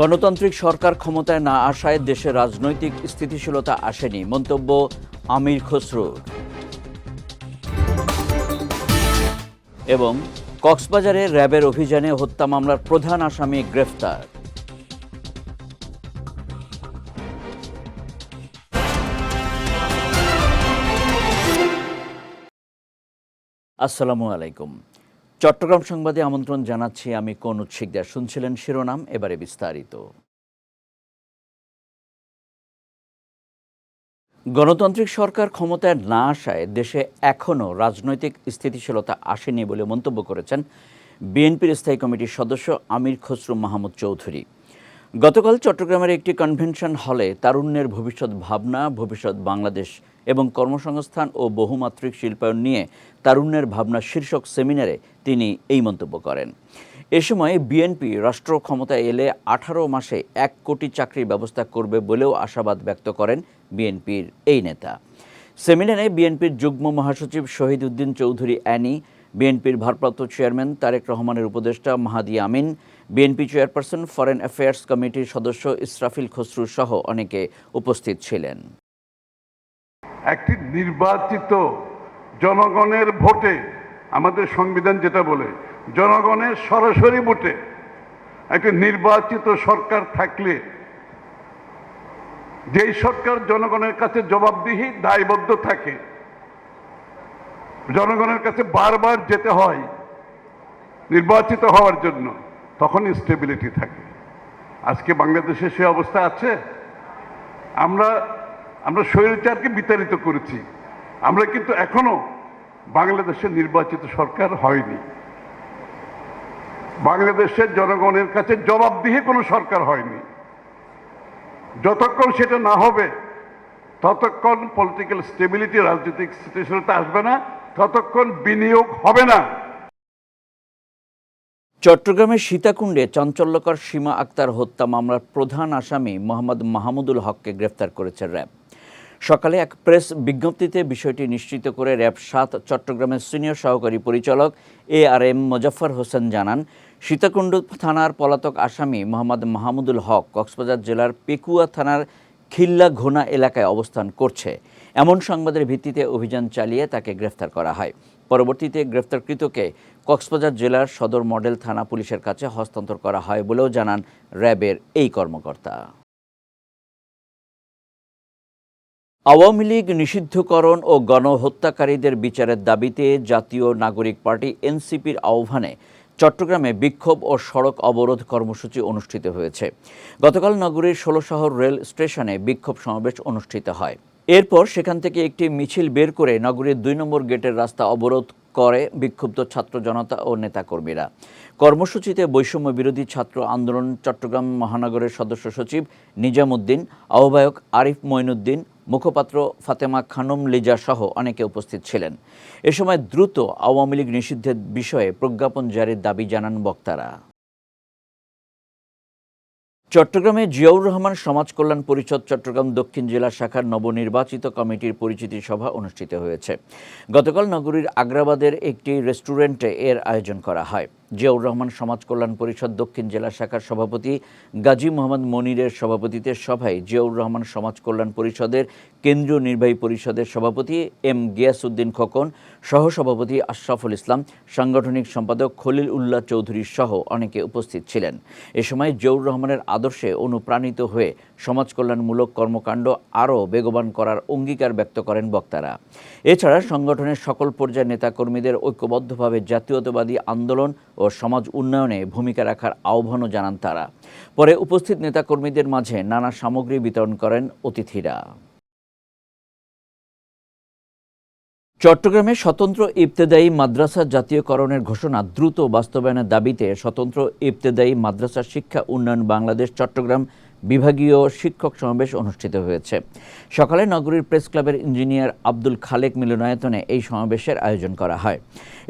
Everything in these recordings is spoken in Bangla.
গণতান্ত্রিক সরকার ক্ষমতায় না আসায় দেশে রাজনৈতিক স্থিতিশীলতা আসেনি, মন্তব্য আমির খসরুর এবং কক্সবাজারে র্যাবের অভিযানে হত্যা মামলার প্রধান আসামি গ্রেফতার। আসসালামু আলাইকুম। চট্টগ্রাম সংবাদে আমন্ত্রণ জানাচ্ছি আমি কোন শিকদার। শুনছিলেন শিরোনাম, এবারে বিস্তারিত। গণতান্ত্রিক সরকার ক্ষমতায় না আসায় দেশে এখনও রাজনৈতিক স্থিতিশীলতা আসেনি বলে মন্তব্য করেছেন বিএনপির স্থায়ী কমিটির সদস্য আমির খসরু মাহমুদ চৌধুরী। গতকাল চট্টগ্রামের একটি কনভেনশন হলে তারুণ্যের ভবিষ্যৎ ভাবনা, ভবিষ্যৎ বাংলাদেশ এবং কর্মসংস্থান ও বহুমাত্রিক শিল্পায়ন নিয়ে তারুণ্যের ভাবনা শীর্ষক সেমিনারে তিনি এই মন্তব্য করেন। এ সময় বিএনপি রাষ্ট্র ক্ষমতায় এলে আঠারো মাসে এক কোটি চাকরির ব্যবস্থা করবে বলেও আশাবাদ ব্যক্ত করেন বিএনপির এই নেতা। সেমিনারে বিএনপির যুগ্ম মহাসচিব শহীদ উদ্দিন চৌধুরী অ্যানি, বিএনপির ভারপ্রাপ্ত চেয়ারম্যান তারেক রহমানের উপদেষ্টা Mahadi Amin, BNP chairperson foreign affairs কমিটির সদস্য ইসরাফিল খসরু সহ অনেকে উপস্থিত ছিলেন। একটি নির্বাচিত জনগণের ভোটে, আমাদের সংবিধান যেটা বলে, জনগণের সরাসরি ভোটে একটি নির্বাচিত সরকার থাকলে, যেই সরকার জনগণের কাছে জবাবদিহি দায়বদ্ধ থাকে, জনগণের কাছে বারবার যেতে হয়, নির্বাচিত হওয়ার জন্য, তখন স্টেবিলিটি থাকে। আজকে বাংলাদেশে সে অবস্থা আছে? আমরা আমরা স্বৈরাচারকে বিতাড়িত করেছি। আমরা কিন্তু এখনও বাংলাদেশের নির্বাচিত সরকার হয়নি। বাংলাদেশের জনগণের কাছে জবাবদিহি কোনো সরকার হয়নি। যতক্ষণ সেটা না হবে, ততক্ষণ পলিটিক্যাল স্টেবিলিটি রাজনৈতিক স্থিতিশীলতা আসবে না, ততক্ষণ বিনিয়োগ হবে না। চট্টগ্রামের সীতাকুণ্ডে চাঞ্চল্যকর সীমা আক্তার হত্যা মামলার প্রধান আসামি মোহাম্মদ মাহমুদুল হককে গ্রেফতার করেছে র্যাব। সকালে এক প্রেস বিজ্ঞপ্তিতে বিষয়টি নিশ্চিত করে র্যাব সাত চট্টগ্রামের সিনিয়র সহকারী পরিচালক A R M Mozaffar Hossain জানান, সীতাকুণ্ড থানার পলাতক আসামি মোহাম্মদ মাহমুদুল হক কক্সবাজার জেলার পেকুয়া থানার খিল্লা ঘোনা এলাকায় অবস্থান করছে। এমন সংবাদের ভিত্তিতে অভিযান চালিয়ে তাকে গ্রেফতার করা হয়। পরবর্তীতে গ্রেফতারকৃতকে কক্সবাজার জেলার সদর মডেল থানা পুলিশের কাছে হস্তান্তর করা হয় বলেও জানান র্যাবের এই কর্মকর্তা। আওয়ামী লীগ নিষিদ্ধকরণ ও গণহত্যাকারীদের বিচারের দাবিতে জাতীয় নাগরিক পার্টি এনসিপির আহ্বানে চট্টগ্রামে বিক্ষোভ ও সড়ক অবরোধ কর্মসূচি অনুষ্ঠিত হয়েছে। গতকাল নগরীর ষোলশহর রেল স্টেশনে বিক্ষোভ সমাবেশ অনুষ্ঠিত হয়। এরপর সেখান থেকে একটি মিছিল বের করে নগরীর দুই নম্বর গেটের রাস্তা অবরোধ করে বিক্ষুব্ধ ছাত্র জনতা ও নেতাকর্মীরা। কর্মসূচিতে বৈষম্য বিরোধী ছাত্র আন্দোলন চট্টগ্রাম মহানগরের সদস্য সচিব নিজামুদ্দিন, আহ্বায়ক আরিফ মইনুদ্দিন মুখপাত্র ফাতেমা খানম লিজা সহ অনেকে উপস্থিত ছিলেন। এ সময় দ্রুত আওয়ামী লীগ নিষিদ্ধের বিষয়ে প্রজ্ঞাপন জারির দাবি জানান বক্তারা। চট্টগ্রামে জিয়াউর রহমান সমাজ কল্যাণ পরিষদ চট্টগ্রাম দক্ষিণ জেলা শাখার নবনির্বাচিত কমিটির পরিচিতি সভা অনুষ্ঠিত হয়েছে। গতকাল নগরীর আগ্রাবাদের একটি রেস্টুরেন্টে এর আয়োজন করা হয়। জিয়াউর রহমান সমাজ কল্যাণ পরিষদ দক্ষিণ জেলা শাখার সভাপতি, গাজী মোহাম্মদ মনিরের সভাপতিত্বের সভায় জিয়াউর রহমান সমাজ কল্যাণ পরিষদের কেন্দ্রীয় নির্বাহী পরিষদের সভাপতি এম গিয়াসউদ্দিন খোকন, সহসভাপতি আশরাফুল ইসলাম, সাংগঠনিক সম্পাদক খলিল উল্লাহ চৌধুরী সহ অনেকে উপস্থিত ছিলেন। এ সময় জিয়াউর রহমানের আদর্শে অনুপ্রাণিত হয়ে সমাজ কল্যাণমূলক কর্মকাণ্ড আরও বেগবান করার অঙ্গীকার ব্যক্ত করেন বক্তারা। এছাড়া সংগঠনের সকল পর্যায়ের নেতাকর্মীদের ঐক্যবদ্ধভাবে জাতীয়তাবাদী আন্দোলন ও সমাজ উন্নয়নে ভূমিকা রাখার আহ্বানও জানান তারা। পরে উপস্থিত নেতাকর্মীদের মাঝে নানা সামগ্রী বিতরণ করেন অতিথিরা। চট্টগ্রামে স্বতন্ত্র ইবতেদায়ী মাদ্রাসা জাতীয়করণের ঘোষণা দ্রুত বাস্তবায়নের দাবিতে স্বতন্ত্র ইবতেদায়ী মাদ্রাসা শিক্ষা উন্নয়ন বাংলাদেশ চট্টগ্রাম বিভাগীয় শিক্ষক সমাবেশ অনুষ্ঠিত হয়েছে। সকালে নগরীর প্রেস ক্লাবের ইঞ্জিনিয়ার আব্দুল খালেক মিলনায়তনে এই সমাবেশের আয়োজন করা হয়।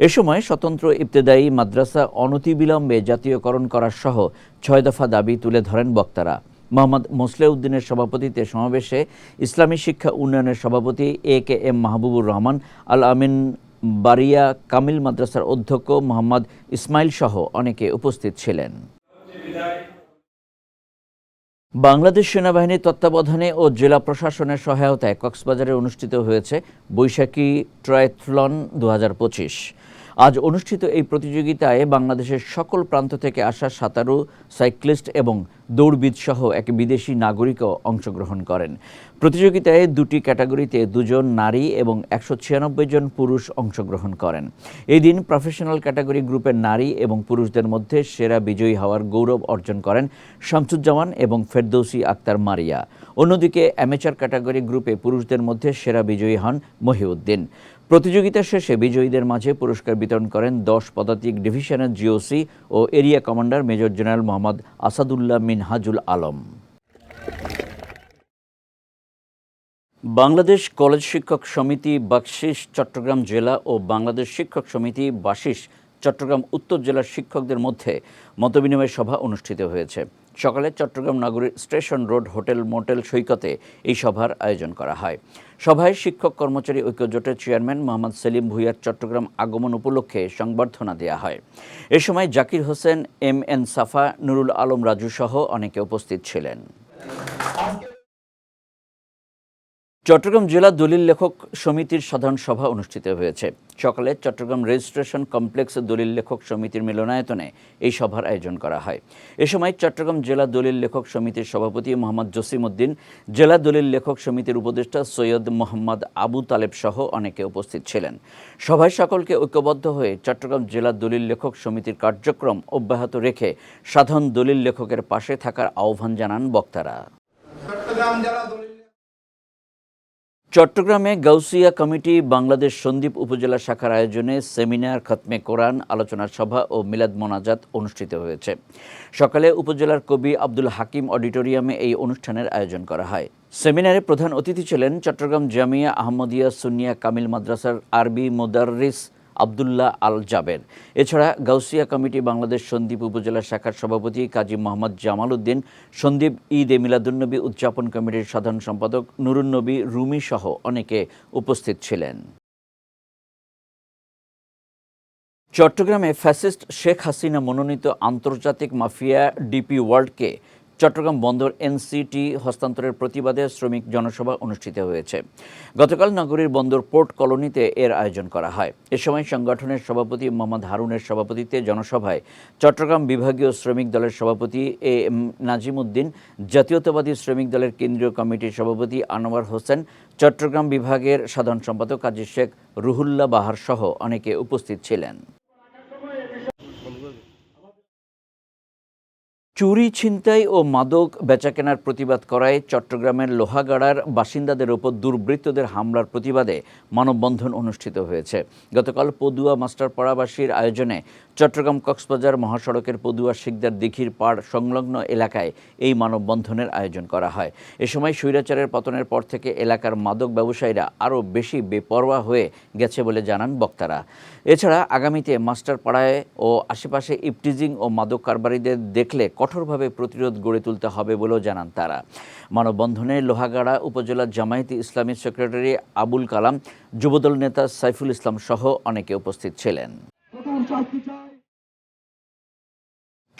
এ সময় স্বতন্ত্র ইবতেদায়ী মাদ্রাসা অনতিবিলম্বে জাতীয়করণ করার সহ ছয় দফা দাবি তুলে ধরেন বক্তারা। মোহাম্মদ মোসলেউদ্দিনের সভাপতিত্বে সমাবেশে ইসলামী শিক্ষা উন্নয়নের সভাপতি A K M Mahbubur Rahman Al Amin Baria Kamil মাদ্রাসার অধ্যক্ষ মোহাম্মদ ইসমাইল সহ অনেকে উপস্থিত ছিলেন। বাংলাদেশ সেনাবাহিনীর তত্ত্বাবধানে ও জেলা প্রশাসনের সহায়তায় কক্সবাজারে অনুষ্ঠিত হয়েছে বৈশাখী ট্রায়াথলন দু আজ অনুষ্ঠিত এই প্রতিযোগিতায় বাংলাদেশের সকল প্রান্ত থেকে আসা সাঁতারু, সাইক্লিস্ট এবং দৌড়বিদ সহ এক বিদেশি নাগরিকও অংশগ্রহণ করেন। প্রতিযোগিতায় দুটি ক্যাটাগরিতে দুজন নারী এবং একশো ছিয়ানব্বই জন পুরুষ অংশগ্রহণ করেন। এই দিন প্রফেশনাল ক্যাটাগরি গ্রুপের নারী এবং পুরুষদের মধ্যে সেরা বিজয়ী হওয়ার গৌরব অর্জন করেন শামসুজ্জামান এবং ফেরদৌসি আক্তার মারিয়া। অন্যদিকে অ্যামেচার ক্যাটাগরি গ্রুপে পুরুষদের মধ্যে সেরা বিজয়ী হন মহিউদ্দিন। প্রতিযোগিতা শেষে বিজয়ীদের মাঝে পুরস্কার বিতরণ করেন দশ পদাতিক ডিভিশনের জিওসি ও area commander major general Mohammad Asadullah Minhajul Alam. Bangladesh college শিক্ষক সমিতি বাকশিস চট্টগ্রাম জেলা ও বাংলাদেশ শিক্ষক সমিতি বাশিস চট্টগ্রাম উত্তর জেলার শিক্ষকদের মধ্যে মতবিনিময় সভা অনুষ্ঠিত হয়েছে। সকালে চট্টগ্রাম নগরীর স্টেশন রোড হোটেল মোটেল সৈকতে এই সভার আয়োজন করা হয়। সভায় শিক্ষক, কর্মচারী, ঐক্যজোটের চেয়ারম্যান মোহাম্মদ সেলিম ভুইয়ার চট্টগ্রাম আগমন উপলক্ষে সংবর্ধনা দেওয়া হয়। এ সময় জাকির হোসেন, এম এন সাফা, নুরুল আলম রাজু সহ অনেকে উপস্থিত ছিলেন। চট্টগ্রাম জেলা দলিল লেখক সমিতির সাধারণ সভা অনুষ্ঠিত হয়েছে। সকালে চট্টগ্রাম রেজিস্ট্রেশন কমপ্লেক্স দলিল লেখক সমিতির মিলনায়তনে এই সভার আয়োজন করা হয়। এ সময় চট্টগ্রাম জেলা দলিল লেখক সমিতির সভাপতি মোহাম্মদ জসিম উদ্দিন, জেলা দলিল লেখক সমিতির উপদেষ্টা সৈয়দ মোহাম্মদ আবু তালেব সহ অনেকে উপস্থিত ছিলেন। সভায় সকলকে ঐক্যবদ্ধ হয়ে চট্টগ্রাম জেলা দলিল লেখক সমিতির কার্যক্রম অব্যাহত রেখে সাধারণ দলিল লেখকের পাশে থাকার আহ্বান জানান বক্তারা। চট্টগ্রাম জেলা চট্টগ্রামে গাউসিয়া কমিটি বাংলাদেশ সন্দ্বীপ উপজেলা শাখার আয়োজনে সেমিনার খতমে কোরআন, আলোচনা সভা ও মিলাদ মোনাজাত অনুষ্ঠিত হয়েছে। সকালে উপজেলার কবি আব্দুল হাকিম অডিটোরিয়ামে এই অনুষ্ঠানের আয়োজন করা হয়। সেমিনারে প্রধান অতিথি ছিলেন চট্টগ্রাম জামিয়া আহমদিয়া সুনিয়া কামিল মাদ্রাসার আরবি মোদাররিস আবদুল্লাহ আল জাবের এছাড়া গাউসিয়া কমিটি বাংলাদেশ সন্দ্বীপ উপজেলা শাখার সভাপতি কাজী মোহাম্মদ জামাল উদ্দিন সন্দ্বীপ ঈদ এ মিলাদুন্নবী উদযাপন কমিটির সাধারণ সম্পাদক নুরুন্নবী রুমি সহ অনেকে উপস্থিত ছিলেন। চট্টগ্রামে ফ্যাসিস্ট শেখ হাসিনা মনোনীত আন্তর্জাতিক মাফিয়া ডিপি ওয়ার্ল্ডকে চট্টগ্রাম বন্দর এনসিটি হস্তান্তরের প্রতিবাদে শ্রমিক জনসভা অনুষ্ঠিত হয়েছে। গতকাল নগরীর বন্দর পোর্ট কলোনিতে এর আয়োজন করা হয়। এ সময় সংগঠনের সভাপতি মোহাম্মদ হারুনের সভাপতিত্বে জনসভায় চট্টগ্রাম বিভাগীয় শ্রমিক দলের সভাপতি এ এম নাজিম উদ্দিন জাতীয়তাবাদী শ্রমিক দলের কেন্দ্রীয় কমিটির সভাপতি আনোয়ার হোসেন, চট্টগ্রাম বিভাগের সাধারণ সম্পাদক কাজী শেখ রুহুল্লাহ বাহার সহ অনেকে উপস্থিত ছিলেন। চুরি, ছিনতাই ও মাদক বেচাকেনার প্রতিবাদ করায় চট্টগ্রামের লোহাগাড়ার বাসিন্দাদের ওপর দুর্বৃত্তদের হামলার প্রতিবাদে মানববন্ধন অনুষ্ঠিত হয়েছে। গতকাল পদুয়া মাস্টার মাস্টারপাড়াবাসীর আয়োজনে চট্টগ্রাম কক্সবাজার মহাসড়কের পদুয়া শিকদার দিঘির পাড় সংলগ্ন এলাকায় এই মানববন্ধনের আয়োজন করা হয়। এ সময় স্বৈরাচারের পতনের পর থেকে এলাকার মাদক ব্যবসায়ীরা আরও বেশি বেপরোয়া হয়ে গেছে বলে জানান বক্তারা। এছাড়া আগামীতে মাস্টারপাড়ায় ও আশেপাশে ইপটিজিং ও মাদক কারবারিদের দেখলে কঠোরভাবে প্রতিরোধ গড়ে তুলতে হবে বলেও জানান তারা। মানববন্ধনে লোহাগাড়া উপজেলা জামায়াতি ইসলামী সেক্রেটারি আবুল কালাম, যুবদল নেতা সাইফুল ইসলাম সহ অনেকে উপস্থিত ছিলেন।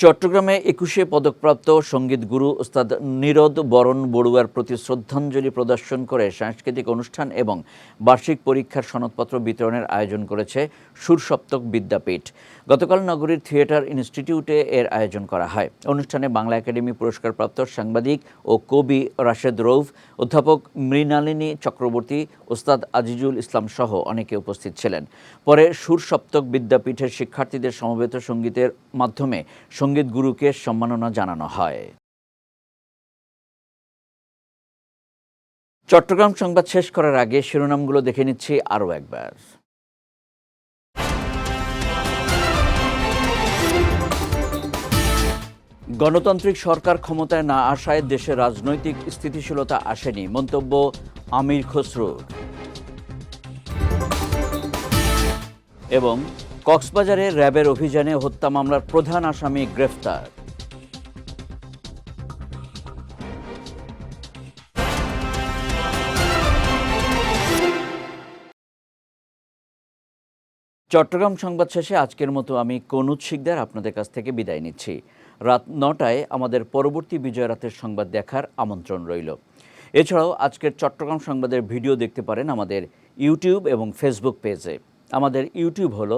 চট্টগ্রামে একুশে পদকপ্রাপ্ত সংগীত গুরু ওস্তাদ নীরদ বরণ বড়ুয়ার প্রতি শ্রদ্ধাঞ্জলি প্রদর্শন করে সাংস্কৃতিক অনুষ্ঠান এবং বার্ষিক পরীক্ষার সনদপত্র বিতরণের আয়োজন করেছে সুরসপ্তক বিদ্যাপীঠ। গতকাল নগরীর থিয়েটার ইনস্টিটিউটে এর আয়োজন করা হয়। অনুষ্ঠানে বাংলা একাডেমি পুরস্কারপ্রাপ্ত সাংবাদিক ও কবি রাশেদ রৌফ, অধ্যাপক মৃণালিনী চক্রবর্তী, ওস্তাদ আজিজুল ইসলাম সহ অনেকে উপস্থিত ছিলেন। পরে সুরসপ্তক বিদ্যাপীঠের শিক্ষার্থীদের সমবেত সঙ্গীতের মাধ্যমে সংগীত গুরুকে সম্মাননা জানানো হয়। চট্টগ্রাম সংবাদ শেষ করার আগে শিরোনামগুলো দেখে নিচ্ছি আরও একবার। গণতান্ত্রিক সরকার ক্ষমতায় না আসায় দেশে রাজনৈতিক স্থিতিশীলতা আসেনি, মন্তব্য আমির খসরুর এবং কক্সবাজারে র্যাবের অভিযানে হত্যা মামলার প্রধান আসামি গ্রেফতার। চট্টগ্রাম সংবাদ শেষে আজকের মতো আমি কনুজ শিকদার আপনাদের কাছ থেকে বিদায় নিচ্ছি। রাত নটায় আমাদের পরবর্তী বিজয় রাতের সংবাদ দেখার আমন্ত্রণ রইল। এছাড়াও আজকের চট্টগ্রাম সংবাদের ভিডিও দেখতে পারেন আমাদের ইউটিউব এবং ফেসবুক পেজে। আমাদের ইউটিউব হলো